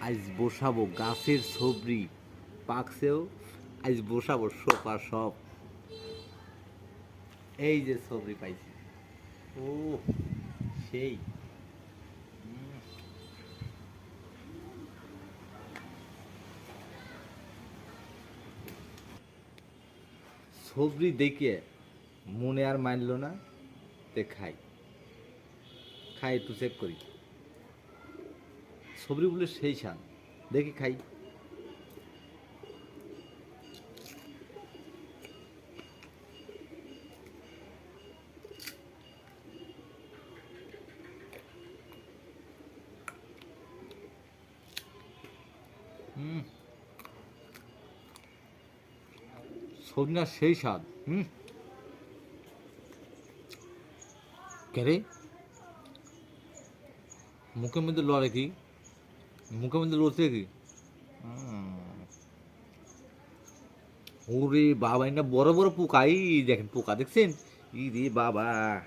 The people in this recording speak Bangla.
আজ বসাবো গাছের সবরি পাকছেও আজ বসাবো সোফা সব। এই যে সবরি পাইছি। ও সেই। সবরি দেখে মনে আর মানলো না, তে খাই। খাই, একটু চেক করি। সবরি বলে সেই শান দেখি খাই। না সেই স্বাদ, হুম। কেরে মুখের মধ্যে লড়ে কি? මුකමද ලොස්සයකි ඌරේ බාබයින්න බොරබොර පුකයි දැකපු කදක්සෙන් ඊදී බාබා